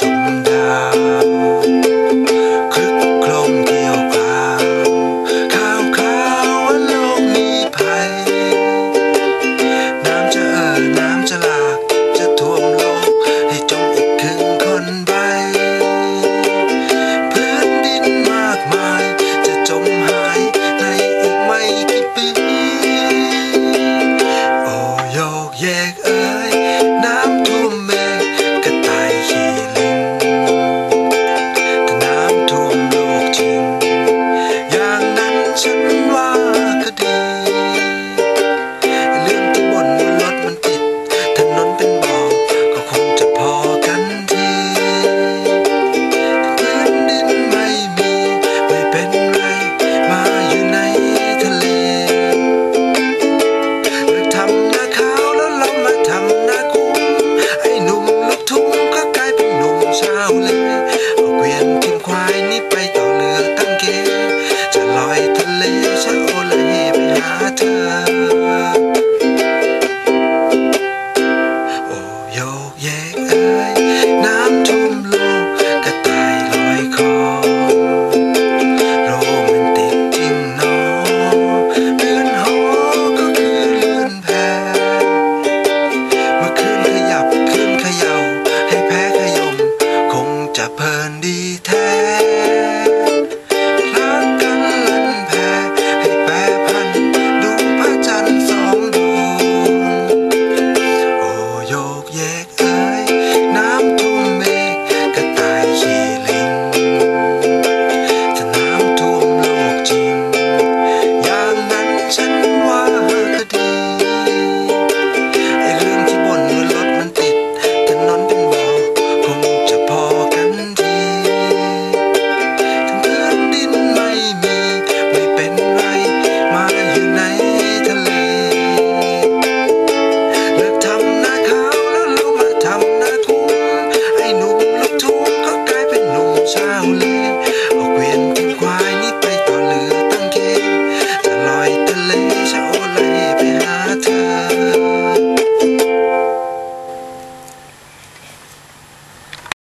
สงครามคลึกครมเกี่ยวกลาขาวคาวว่าโลกนี้ภัย น้ำจะเอ่อน้ำจะหลากจะท่วมโลกให้จมอีกครึ่งคนใบพื้นดินมากมายจะจมหายในอีกไม่กี่ปี โอโยกแยกเอ Thank you.